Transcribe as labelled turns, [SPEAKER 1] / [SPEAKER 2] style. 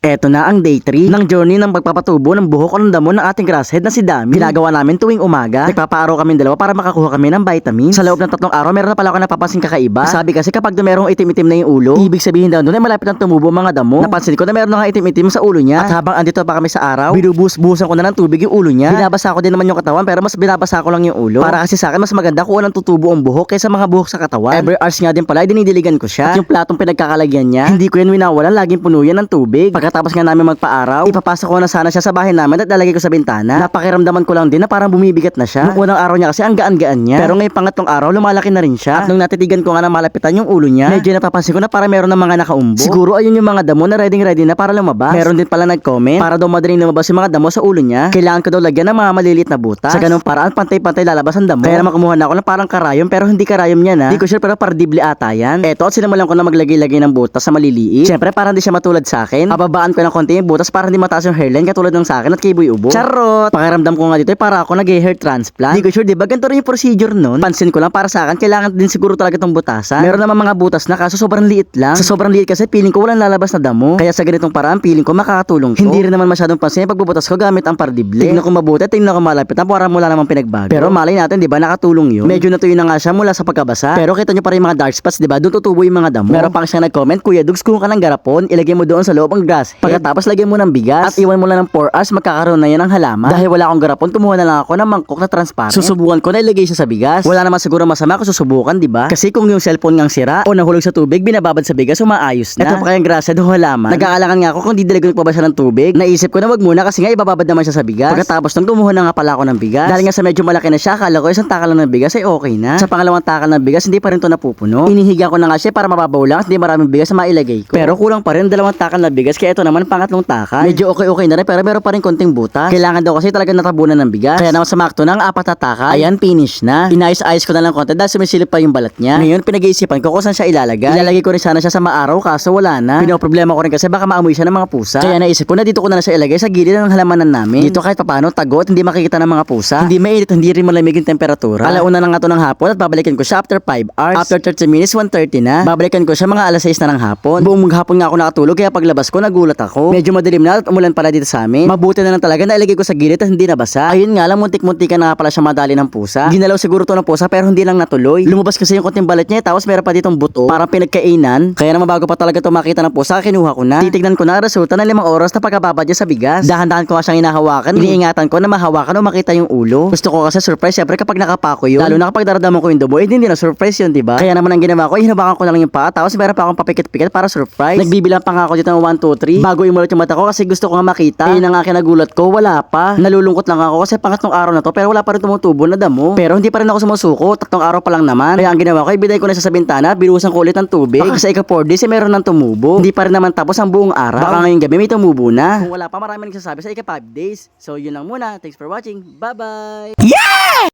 [SPEAKER 1] Eto na ang day 3 ng journey ng pagpapatubo ng buhok o ng damo ng ating grasshead na si Dami. Ginagawa namin tuwing umaga. Nagpapaaraw kami dalawa para makakuha kami ng vitamins. Sa loob ng tatlong araw, meron na pala ako napapansin kakaiba. Sabi kasi kapag doon merong itim-itim na yung ulo, ibig sabihin daw doon ay malapit ang tumubo ang mga damo. Napansin ko na meron na nga itim-itim sa ulo niya. At habang andito pa kami sa araw, binubuhos-buhusan ko na ng tubig yung ulo niya. Binabasa ko din naman yung katawan pero mas binabasa ko lang yung ulo. Para kasi sa akin mas maganda kung walang tutubo ang buhok kaysa mga buhok sa katawan. Every hours nga din pala, ay dinidiligan ko siya. At yung platong pinagkakalagyan niya, hindi ko yan winawalan, laging puno yan ng tubig. Pagkatapos nga namin magpa-araw, ipapasok ko na sana siya sa bahay namin at lalagay ko sa bintana. Napakiramdaman ko lang din na parang bumibigat na siya. Nung unang araw niya kasi ang gaan-gaan niya. Pero ngayong pangatlong araw, lumalaki na rin siya. At nung natitigan ko nga na malapitan yung ulo niya, medyo napapansin ko na parang meron ng mga nakaumbo. Siguro ayun yung mga damo na ready ready na para lumabas. Meron din pala nag-comment para daw madaling lumabas yung mga damo sa ulo niya. Kailangan ko daw lagyan ng mga maliliit na butas. Sa ganung paraan, pantay-pantay lalabas ang damo. Kaya naman kumuha na ako ng parang karayom pero hindi karayom niya na. Hindi ko sure pero pardible ata yan. Eto at sinimulan ko na maglagay-lagay ng butas sa maliliit. Siyempre para hindi siya matulad sa akin. Bababaan ko ng konti yung butas para hindi mataas yung hairline katulad ng sa akin at kay Boy Ubo. Charot! Pakiramdam ko nga dito ay para ako nag-hair transplant. Hindi ko sure, di ba? Ganito rin yung procedure nun. Pansin ko lang para sa akin, kailangan din siguro talaga itong butasan. Meron naman mga butas na kaso sobrang liit lang. Sa sobrang liit kasi feeling ko walang lalabas na damo. Kaya sa ganitong paraan, feeling ko makakatulong to. Hindi rin naman masyadong pansin yung pagbubutas ko gamit ang pardible. Tingnan ko mabuti, tingnan ko malapit na para mula namang pinagbago. Pero malay natin, di ba, nakatulong yun. Medyo natuyo na nga siya mula sa pagkabasa. Pero kita nyo pa rin mga dark spots, di ba? Doon tutubo yung mga damo. Meron pa siyang nag-comment, Kuya Dugs, kung ka ng garapon, ilagay mo doon sa loob ang grass. Pagkatapos lagyan mo ng bigas at iwan mo lang ng 4 hours, magkakaroon na yan ng halaman. Dahil wala akong garapon, kumuha na lang ako ng mangkok na transparent. Susubukan ko na ilagay siya sa bigas. Wala naman siguro masama kung susubukan, di ba? Kasi kung yung cellphone ngang sira o nahulog sa tubig, binababad sa bigas, umaayos na. Ito pa kayang grasa do halaman. Nag-aalangan nga ako kung di dalagon pa ba siya ng tubig. Naisip ko na wag muna kasi nga ibababad naman siya sa bigas. Pagkatapos nung kumuha na nga pala ako ng bigas. Dahil nga sa medyo malaki na siya, akala ko isang takal ng bigas ay okay na. Sa pangalawang takal ng bigas, hindi pa rin to napupuno. Inihiga ko na nga siya para mababaw lang at hindi maraming bigas na mailagay ko. Pero kulang pa rin dalawang takal na bigas kaya ito naman pangatlong takal. Medyo okay-okay na rin pero meron pa rin konting butas. Kailangan daw kasi talaga natabunan ng bigas. Kaya naman sumakto na ang apat na takal. Ayan, finish na. Inayos-ayos ko na lang konti dahil sumisilip pa yung balat niya. Ngayon, pinag-iisipan ko kung saan siya ilalagay. Ilalagay ko rin sana siya sa maaraw kaso wala na. Pinoproblema ko rin kasi baka maamoy siya ng mga pusa. Kaya naisip ko na dito ko na lang siya ilagay sa gilid ng halamanan namin. Dito kahit papano tago at hindi makikita ng mga pusa. Hindi mainit, hindi rin malamig yung temperatura. Alauna na nga to ng hapon at babalikan ko siya after 5 hours. After 30 minutes, 1.30 na. Babalikan ko siya mga alas 6 na ng hapon. Buong maghapon nga ako nakatulog kaya paglabas ko nagulat ako. Medyo madilim na at umulan pala dito sa amin. Mabuti na lang talaga na ilagay ko sa gilid at hindi nabasa. Ayun nga lang, muntik-muntik na nga pala siya madali ng pusa. Ginalaw siguro to ng pusa pero hindi lang natuloy. Lumabas kasi yung konting balat niya tapos meron pa ditong buto. Parang pinagkainan. Kaya naman bago pa talaga to makita ng pusa, kinuha ko na. Titignan ko na resulta ng limang oras na pagkababad niya sa bigas. Dahan-dahan ko nga siyang hinahawakan. Iniingatan ko na mahawakan o makita yung ulo. Gusto ko kasi surprise syempre kapag nakapako yun. Lalo na kapag daradama ko yung dumo, eh, hindi na surprise yun, diba? Kaya naman ang ginawa ko, hinabakan ko na lang yung paa tapos meron pa akong papikit-pikit para surprise. Nagbibilang pa nga ako dito ng 1, 2, 3 bago imulat yung mata ko kasi gusto ko nga makita. Ayun na nga kinagulat ko, wala pa. Nalulungkot lang ako kasi pangatlong araw na to pero wala pa rin tumutubo na damo. Pero hindi pa rin ako sumusuko, tatlong araw pa lang naman. Kaya ang ginawa ko, ibiday ko na siya sa bintana, binuhusan ko ulit ng tubig. Baka sa ika 4 days, eh, meron nang tumubo. Hindi pa rin naman tapos ang buong araw. Baka ngayong gabi may tumubo na. Kung wala pa, marami nagsasabi sa ika 5 days. So yun lang muna. Thanks for watching. Bye-bye!